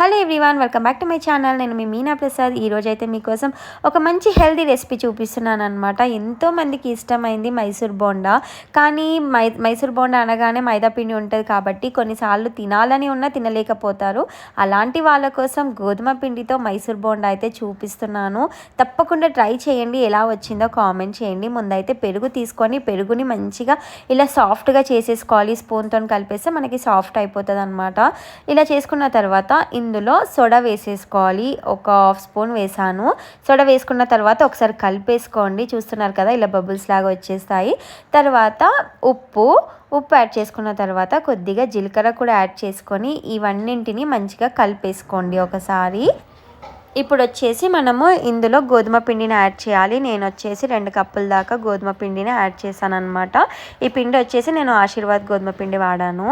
Hello everyone welcome back to my channel. నేను మీ మీనా ప్రసాద్. ఈరోజు అయితే మీకోసం ఒక మంచి హెల్దీ రెసిపీ చూపిస్తున్నాను అనమాట ఎంతోమందికి ఇష్టమైంది మైసూర్ బోండా. కానీ మై మైసూర్ బోండా అనగానే మైదాపిండి ఉంటుంది కాబట్టి కొన్నిసార్లు తినాలని ఉన్నా తినలేకపోతారు. అలాంటి వాళ్ళ కోసం గోధుమ పిండితో మైసూర్ బోండా అయితే చూపిస్తున్నాను. తప్పకుండా ట్రై చేయండి. ఎలా వచ్చిందో కామెంట్ చేయండి. ముందైతే పెరుగు తీసుకొని పెరుగుని మంచిగా ఇలా సాఫ్ట్గా చేసేసుకోవాలి. స్పూన్తో కలిపేస్తే మనకి సాఫ్ట్ అయిపోతుంది అనమాట ఇలా చేసుకున్న తర్వాత ఇందులో సోడా వేసేసుకోవాలి. ఒక హాఫ్ స్పూన్ వేసాను. సోడా వేసుకున్న తర్వాత ఒకసారి కలిపేసుకోండి. చూస్తున్నారు కదా ఇలా బబుల్స్ లాగా వచ్చేస్తాయి. తర్వాత ఉప్పు ఉప్పు యాడ్ చేసుకున్న తర్వాత కొద్దిగా జీలకర్ర కూడా యాడ్ చేసుకొని ఇవన్నింటిని మంచిగా కలిపేసుకోండి ఒకసారి. ఇప్పుడు వచ్చేసి మనము ఇందులో గోధుమ పిండిని యాడ్ చేయాలి. నేను వచ్చేసి రెండు కప్పుల దాకా గోధుమ పిండిని యాడ్ చేశాను అనమాట ఈ పిండి వచ్చేసి నేను ఆశీర్వాద్ గోధుమ పిండి వాడాను.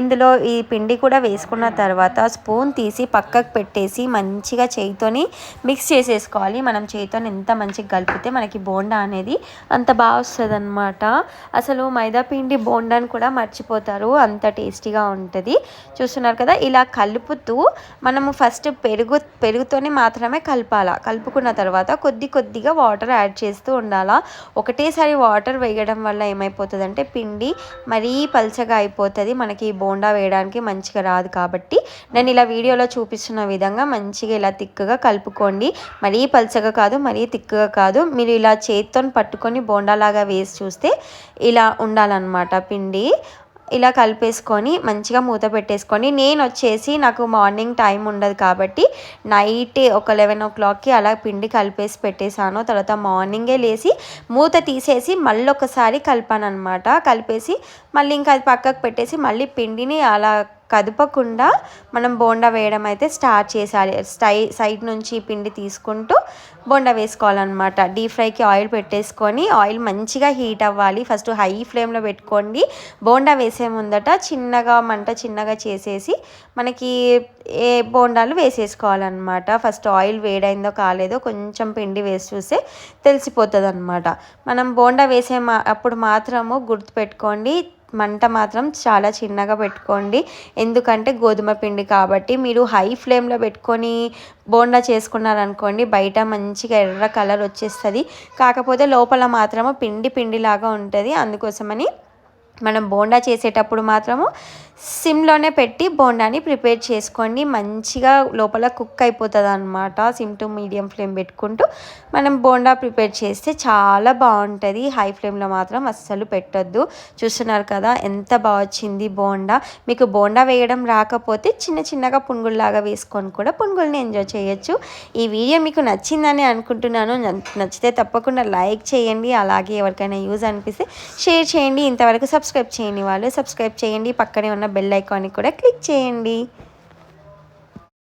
ఇందులో ఈ పిండి కూడా వేసుకున్న తర్వాత స్పూన్ తీసి పక్కకు పెట్టేసి మంచిగా చేయితోని మిక్స్ చేసేసుకోవాలి. మనం చేయితోని ఎంత మంచిగా కలిపితే మనకి బోండా అనేది అంత బాగా వస్తుంది అనమాట అసలు మైదా పిండి బోండాని కూడా మర్చిపోతారు. అంత టేస్టీగా ఉంటుంది. చూస్తున్నారు కదా ఇలా కలుపుతూ మనము ఫస్ట్ పెరుగు పెరుగుతోనే మాత్రమే కలపాలా. కలుపుకున్న తర్వాత కొద్ది కొద్దిగా వాటర్ యాడ్ చేస్తూ ఉండాలా. ఒకటేసారి వాటర్ వేయడం వల్ల ఏమైపోతుందంటే పిండి మరీ పల్చగా అయిపోతుంది. మనకి బోండా వేయడానికి మంచిగా రాదు కాబట్టి. నేను ఇలా వీడియోలో చూపిస్తున్న విధంగా మంచిగా ఇలా తిక్కుగా కలుపుకోండి. మరీ పల్చగా కాదు మరీ తిక్కుగా కాదు. మీరు ఇలా చేతితో పట్టుకొని బోండాలాగా వేసి చూస్తే ఇలా ఉండాలన్నమాట పిండి. ఇలా కలిపేసుకొని మంచిగా మూత పెట్టేసుకొని నేను వచ్చేసి నాకు మార్నింగ్ టైం ఉండదు కాబట్టి నైట్ ఒక లెవెన్ ఓ క్లాక్కి అలా పిండి కలిపేసి పెట్టేశాను. తర్వాత మార్నింగే లేచి మూత తీసేసి మళ్ళీ ఒకసారి కలిపాను అనమాట కలిపేసి మళ్ళీ ఇంకా అది పక్కకు పెట్టేసి మళ్ళీ పిండిని అలా కదపకుండా మనం బోండా వేయడం అయితే స్టార్ట్ చేసాలి స్టై సైడ్ నుంచి పిండి తీసుకుంటూ బోండా వేసుకోవాలన్నమాట. డీప్ ఫ్రైకి ఆయిల్ పెట్టేసుకొని ఆయిల్ మంచిగా హీట్ అవ్వాలి. ఫస్ట్ హై ఫ్లేమ్లో పెట్టుకోండి. బోండా వేసే ముందట చిన్నగా మంట చిన్నగా చేసేసి మనకి ఏ బోండాలు వేసేసుకోవాలన్నమాట. ఫస్ట్ ఆయిల్ వేడైందో కాలేదో కొంచెం పిండి వేసి చూస్తే తెలిసిపోతుంది అనమాట మనం బోండా వేసే మా అప్పుడు మాత్రము గుర్తుపెట్టుకోండి. మంట మాత్రం చాలా చిన్నగా పెట్టుకోండి. ఎందుకంటే గోధుమ పిండి కాబట్టి మీరు హై ఫ్లేమ్లో పెట్టుకొని బోండా చేసుకున్నారనుకోండి బయట మంచిగా ఎర్ర కలర్ వచ్చేస్తుంది. కాకపోతే లోపల మాత్రము పిండి పిండిలాగా ఉంటుంది. అందుకోసమని మనం బోండా చేసేటప్పుడు మాత్రము సిమ్లోనే పెట్టి బోండాని ప్రిపేర్ చేసుకోండి. మంచిగా లోపల కుక్ అయిపోతుంది అనమాట సిమ్ టు మీడియం ఫ్లేమ్ పెట్టుకుంటూ మనం బోండా ప్రిపేర్ చేస్తే చాలా బాగుంటుంది. హై ఫ్లేమ్లో మాత్రం అస్సలు పెట్టొద్దు. చూస్తున్నారు కదా ఎంత బాగా వచ్చింది బోండా. మీకు బోండా వేయడం రాకపోతే చిన్న చిన్నగా పునుగుల్లాగా వేసుకొని కూడా పునుగుల్ని ఎంజాయ్ చేయొచ్చు. ఈ వీడియో మీకు నచ్చిందని అనుకుంటున్నాను. నచ్చితే తప్పకుండా లైక్ చేయండి. అలాగే ఎవరికైనా యూజ్ అనిపిస్తే షేర్ చేయండి. ఇంతవరకు సబ్స్క్రైబ్ చేయని వాళ్ళు సబ్స్క్రైబ్ చేయండి. పక్కనే ఉన్న బెల్ ఐకాన్ని కూడా క్లిక్ చేయండి.